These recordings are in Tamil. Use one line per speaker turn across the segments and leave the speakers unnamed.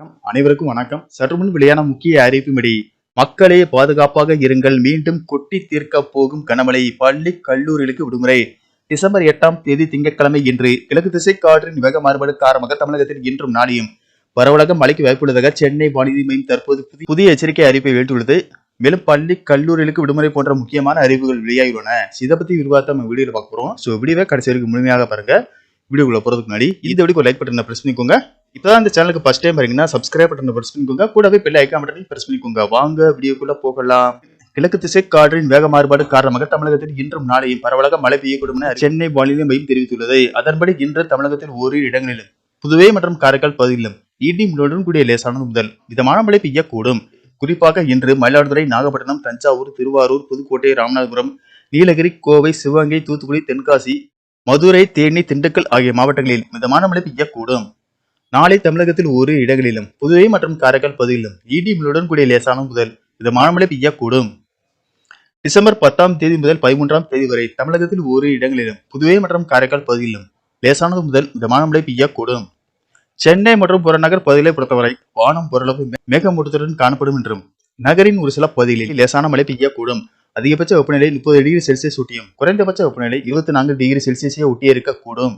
வணக்கம். அனைவருக்கும் வணக்கம். சற்றுமுன் வெளியான முக்கிய அறிவிப்பின்படி மக்களே பாதுகாப்பாக இருங்கள். மீண்டும் கொட்டி தீர்க்க போகும் கனமழை பள்ளி கல்லூரிகளுக்கு விடுமுறை. டிசம்பர் எட்டாம் தேதி திங்கட்கிழமை இன்று கிழக்கு திசை காற்றின் வேக மாறுபாடு காரணமாக தமிழகத்தில் இன்றும் நாளையும் பரவலாக மழைக்கு வாய்ப்புள்ளதாக சென்னை வானிலை மையம் தற்போது புதிய எச்சரிக்கை அறிவிப்பை வெளியிட்டுள்ளது. மேலும் பள்ளி கல்லூரிகளுக்கு விடுமுறை போன்ற முக்கியமான அறிவிப்புகள் வெளியாகியுள்ளன. இதை பத்தி விரிவாக நம்ம வீடியோல பார்க்க போறோம். ஸோ வீடியோவை கடைசி வரைக்கும் முழுமையாக பாருங்க. வீடியோக்குள்ள போறதுக்கு முன்னாடி இந்த வீடியோக்கு லைக் பட்டனை பிரஸ் பண்ணிக்கோங்க. இப்பதான் இந்த சேனலுக்கு ஃபர்ஸ்ட் டைம் வரீங்கன்னா சப்ஸ்கிரைப் பட்டனை பிரஸ் பண்ணிக்கோங்க. கூடவே பெல் ஐக்கான் பட்டனை பிரஸ் பண்ணிக்கோங்க. வாங்க வீடியோக்குள்ள போகலாம். கிழக்கு திசை காற்றின் வேக மாறுபாடு காரணமாக தமிழகத்தில் இன்றும் நாளையும் பரவலாக மழை பெய்யக்கூடும் என சென்னை வானிலை மையம் தெரிவித்துள்ளது. அதன்படி இன்று தமிழகத்தில் ஓரிரு இடங்களிலும் புதுவை மற்றும் காரைக்கால் பகுதியிலும் இடி முழுவதும் கூடிய லேசானது முதல் மிதமான மழை பெய்யக்கூடும். குறிப்பாக இன்று மயிலாடுதுறை நாகப்பட்டினம் தஞ்சாவூர் திருவாரூர் புதுக்கோட்டை ராமநாதபுரம் நீலகிரி கோவை சிவகங்கை தூத்துக்குடி தென்காசி மதுரை தேனி திண்டுக்கல் ஆகிய மாவட்டங்களில் மிதமான மழை பெய்யக்கூடும். நாளை தமிழகத்தில் ஒரு இடங்களிலும் புதுவை மற்றும் காரைக்கால் பகுதியிலும் இடி மிளுடன் கூடிய லேசான முதல் மிதமான மழை பெய்யக்கூடும். டிசம்பர் பத்தாம் தேதி முதல் பதிமூன்றாம் தேதி வரை தமிழகத்தில் ஒரு இடங்களிலும் புதுவை மற்றும் காரைக்கால் பகுதியிலும் லேசானது முதல் மிதமான மழை பெய்யக்கூடும். சென்னை மற்றும் புறநகர் பகுதிகளை பொறுத்தவரை வானம் ஓரளவு மே- மேகமூட்டத்துடன் காணப்படும் என்றும் நகரின் ஒரு சில பகுதிகளில் லேசான மழை பெய்யக்கூடும். அதிகபட்ச வெப்பநிலை முப்பது டிகிரி செல்சியஸ் ஒட்டியும் குறைந்தபட்ச வெப்பநிலை இருபத்தி நான்கு டிகிரி செல்சியஸே ஒட்டியே இருக்கக்கூடும்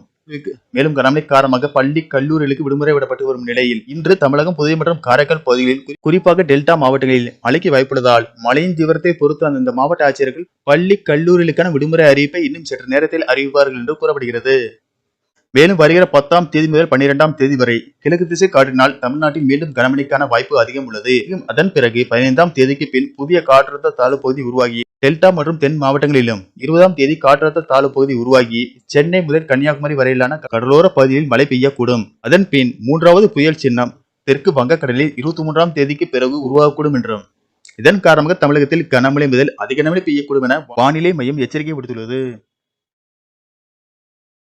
மேலும் கனமழை காரணமாக பள்ளி கல்லூரிகளுக்கு விடுமுறை விடப்பட்டு வரும் நிலையில் இன்று தமிழகம் புதுவை மற்றும் காரைக்கால் பகுதிகளில் குறிப்பாக டெல்டா மாவட்டங்களில் மழைக்கு வாய்ப்புள்ளதால் மழையின் தீவிரத்தை பொறுத்து அந்தந்த மாவட்ட ஆட்சியர்கள் பள்ளி கல்லூரிகளுக்கான விடுமுறை அறிவிப்பை இன்னும் சற்று நேரத்தில் அறிவிப்பார்கள் என்று கூறப்படுகிறது. மேலும் வருகிற பத்தாம் தேதி முதல் பன்னிரெண்டாம் தேதி வரை கிழக்கு திசை காற்றினால் தமிழ்நாட்டில் மீண்டும் கனமழைக்கான வாய்ப்பு அதிகம் உள்ளது. அதன் பிறகு பதினைந்தாம் தேதிக்கு பின் புதிய காற்றழுத்த தாழ்வு பகுதி உருவாகி டெல்டா மற்றும் தென் மாவட்டங்களிலும் இருபதாம் தேதி காற்றழுத்த தாழ்வு பகுதி உருவாகி சென்னை முதல் கன்னியாகுமரி வரையிலான கடலோர பகுதியில் மழை பெய்யக்கூடும். அதன் பின் மூன்றாவது புயல் சின்னம் தெற்கு வங்கக்கடலில் இருபத்தி மூன்றாம் தேதிக்கு பிறகு உருவாகக்கூடும் என்றும். இதன் காரணமாக தமிழகத்தில் கனமழை முதல் அதிக கனமழை பெய்யக்கூடும் என வானிலை மையம் எச்சரிக்கை விடுத்துள்ளது.